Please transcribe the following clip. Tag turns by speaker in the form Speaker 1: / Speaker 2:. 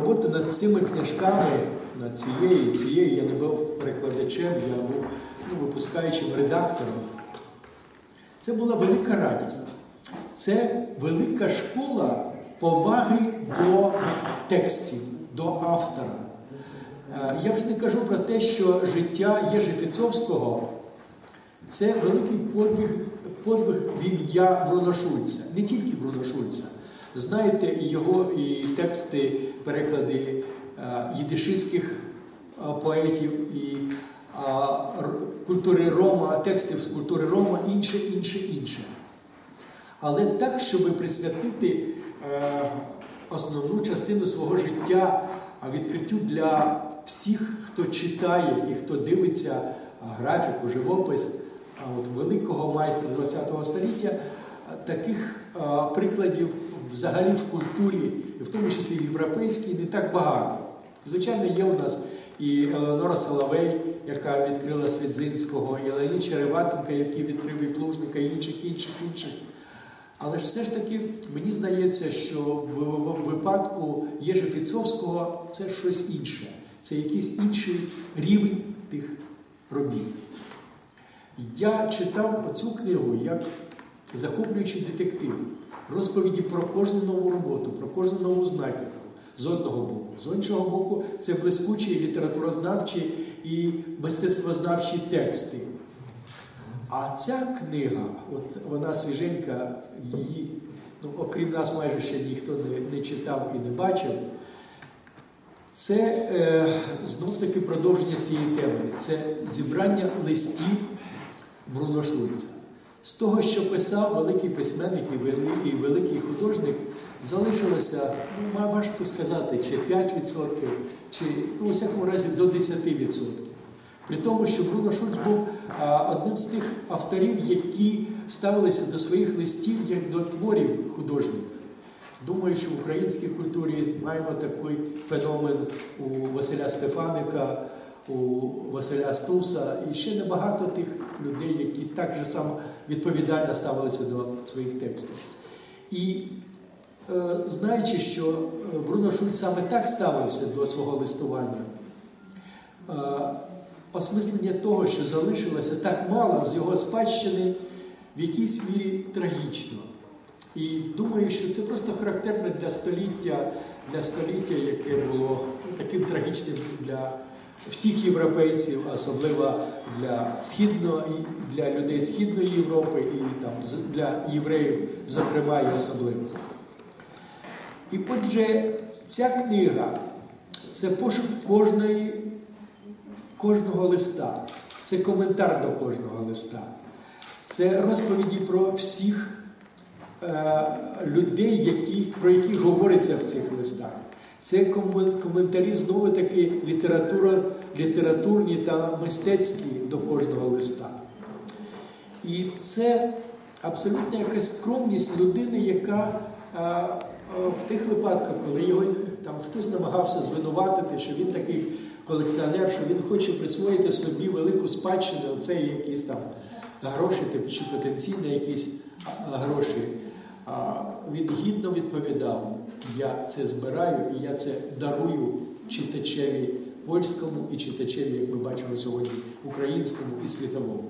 Speaker 1: Робота над цими книжками, над цією, цією я не був перекладачем, я був ну, випускаючим редактором. Це була велика радість. Це велика школа поваги до текстів, до автора. Е, Я вже не кажу про те, що життя Єжи Фіцовського це великий подвиг, подвиг в ім'я Бруно Шульца, не тільки Бруно Шульца. Знаєте, і його і тексти, переклади е, їдишистських е, поетів і е, культури Рома, текстів з культури Рома, інше, інше, інше. Але так, щоб присвятити е, основну частину свого життя відкриттю для всіх, хто читає і хто дивиться графіку, живопис от великого майстра ХХ століття, таких прикладів взагалі в культурі, в тому числі в європейській, не так багато. Звичайно, є у нас і Елеонора Соловей, яка відкрила Свідзинського, і Леонід Череватенко, який відкрив і Плужника, і інших, інших, інших. Але ж все ж таки мені здається, що в випадку Єжи Фіцовського це щось інше. Це якийсь інший рівень тих робіт. Я читав цю книгу як захоплюючий детектив, розповіді про кожну нову роботу, про кожну нову знахідку. З одного боку. З іншого боку, це блискучі літературознавчі і мистецтвознавчі тексти. А ця книга, от вона свіженька, її, ну, окрім нас, майже ще ніхто не, не читав і не бачив. Це е, знов таки продовження цієї теми. Це зібрання листів Бруно Шульца. З того, що писав великий письменник і вели- і великий художник, залишилося, ну, важко сказати, чи 5%, чи ну, у всякому разі до 10%. При тому, що Бруно Шульц був а, одним з тих авторів, які ставилися до своїх листів як до творів художніх. Думаю, що в українській культурі маємо такий феномен у Василя Стефаника, у Василя Стуса і ще небагато тих людей, які так же само відповідально ставилися до своїх текстів. І е, знаючи, що е, Бруно Шульц саме так ставився до свого листування, е, осмислення того, що залишилося так мало з його спадщини, в якійсь мірі трагічно. І думаю, що це просто характерно для століття, для століття, яке було таким трагічним для всіх європейців, особливо для східного для людей Східної Європи, і там для євреїв, зокрема і особливо. І отже, ця книга це пошук кожної, кожного листа, це коментар до кожного листа, це розповіді про всіх е, людей, які, про яких говориться в цих листах. Це коментарі знову таки література, літературні та мистецькі до кожного листа. І це абсолютно якась скромність людини, яка е, е, в тих випадках, коли його там хтось намагався звинуватити, що він такий колекціонер, що він хоче присвоїти собі велику спадщину, оце якісь там гроші, типу, чи потенційно якісь гроші. Він гідно відповідав: я це збираю і я це дарую читачеві польському і читачеві, як ми бачимо сьогодні, українському і світовому.